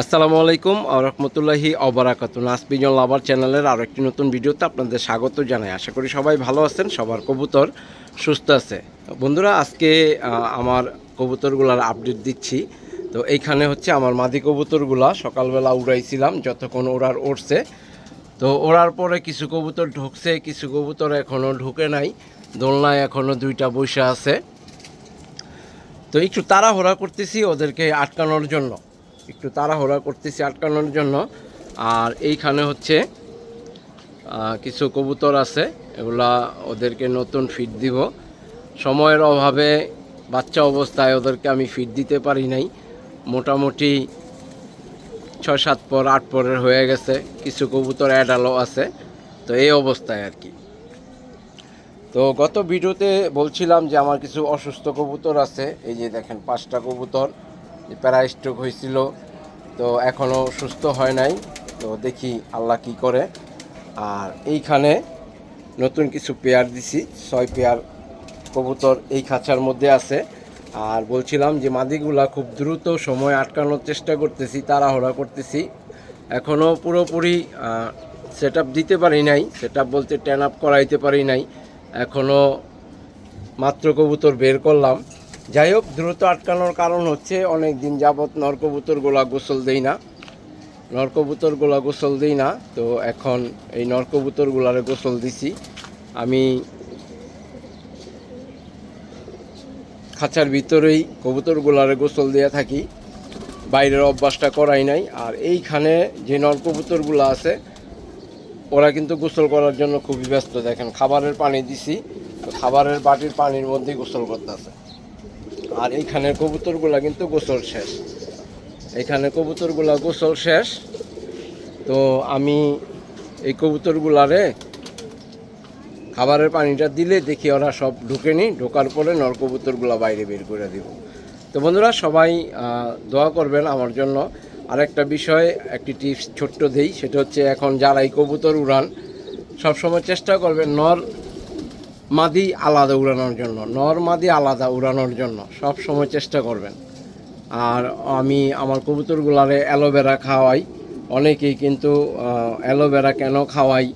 আসসালামু আলাইকুম রহমতুল্লাহি অবরাকাত নাসবিজন লাভার চ্যানেলের আরও একটি নতুন ভিডিওতে আপনাদের স্বাগত জানাই। আশা করি সবাই ভালো আছেন, সবার কবুতর সুস্থ আছে। বন্ধুরা, আজকে আমার কবুতরগুলার আপডেট দিচ্ছি। তো এইখানে হচ্ছে আমার মাদি কবুতরগুলা সকালবেলা উড়াইছিলাম, যতক্ষণ ওড়ার উঠছে তো ওড়ার পরে কিছু কবুতর ঢুকছে, কিছু কবুতর এখনও ঢুকে নাই। দোলনায় এখনও দুইটা বৈশা আছে। তো একটু তাড়াহুড়া করতেছি ওদেরকে আটকানোর জন্য। একটু তাড়াহুড়া করতেছি আটকানোর জন্য। আর এইখানে হচ্ছে কিছু কবুতর আছে, এগুলা ওদেরকে নতুন ফিড দিব। সময়ের অভাবে বাচ্চা অবস্থায় ওদেরকে আমি ফিড দিতে পারি নাই। মোটামুটি ছয়, সাত পর, আট পরের হয়ে গেছে। কিছু কবুতর অ্যাডালও আছে। তো এই অবস্থায় আর কি। তো গত ভিডিওতে বলছিলাম যে আমার কিছু অসুস্থ কবুতর আছে। এই যে দেখেন, পাঁচটা কবুতর। প্যারাস্ট্রোক হয়েছিল, তো এখনও সুস্থ হয় নাই। তো দেখি আল্লাহ কি করে। আর এইখানে নতুন কিছু পেয়ার দিছি, ছয় পেয়ার কবুতর এই খাঁচার মধ্যে আছে। আর বলছিলাম যে মাদিগুলা খুব দ্রুত সময় আটকানোর চেষ্টা করতেছি, তাড়াহুড়া করতেছি। এখনও পুরোপুরি সেট দিতে পারি নাই সেট বলতে টেন আপ করাইতে পারি নাই। এখনও মাত্র কবুতর বের করলাম। যাই হোক, দ্রুত আটকানোর কারণ হচ্ছে অনেক দিন যাবৎ নরকবুতরগুলা গোসল দেই না। নরকবুতরগুলা গোসল দিই না, তো এখন এই নরকবুতরগুলারে গোসল দিছি। আমি খাঁচার ভিতরেই কবুতর কবুতরগুলারে গোসল দিয়ে থাকি, বাইরের অভ্যাসটা করাই নাই। আর এইখানে যে নরকবুতরগুলো আছে, ওরা কিন্তু গোসল করার জন্য খুবই ব্যস্ত। দেখেন, খাবারের পানি দিছি খাবারের বাটির পানির মধ্যেই গোসল করতেছে। আর এইখানের কবুতরগুলা কিন্তু গোসল শেষ। এখানে কবুতরগুলা গোসল শেষ। তো আমি এই কবুতরগুলারে খাবারের পানিটা দিলে দেখি ওরা সব ঢুকে নি ঢোকার পরে নরকবুতরগুলা বাইরে বের করে দিব। তো বন্ধুরা, সবাই দোয়া করবেন আমার জন্য। আরেকটা বিষয়, একটি টিপস ছোট্ট দেই, সেটা হচ্ছে এখন যারা এই কবুতর উড়ান, সবসময় চেষ্টা করবেন নর মাদি আলাদা উড়ানোর জন্য, নর মাদি আলাদা উড়ানোর জন্য সব সময় চেষ্টা করবেন। আর আমি আমার কবুতরগুলারে অ্যালোভেরা খাওয়াই, অনেকেই কিন্তু অ্যালোভেরা কেন খাওয়াই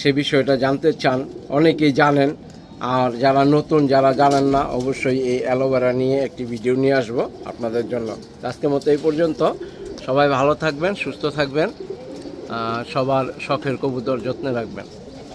সে বিষয়টা জানতে চান, অনেকেই জানেন। আর যারা নতুন, যারা জানেন না, অবশ্যই এই অ্যালোভেরা নিয়ে একটি ভিডিও নিয়ে আসব আপনাদের জন্য। আজকের মতো এই পর্যন্ত। সবাই ভালো থাকবেন, সুস্থ থাকবেন সবার শখের কবুতর যত্নে রাখবেন।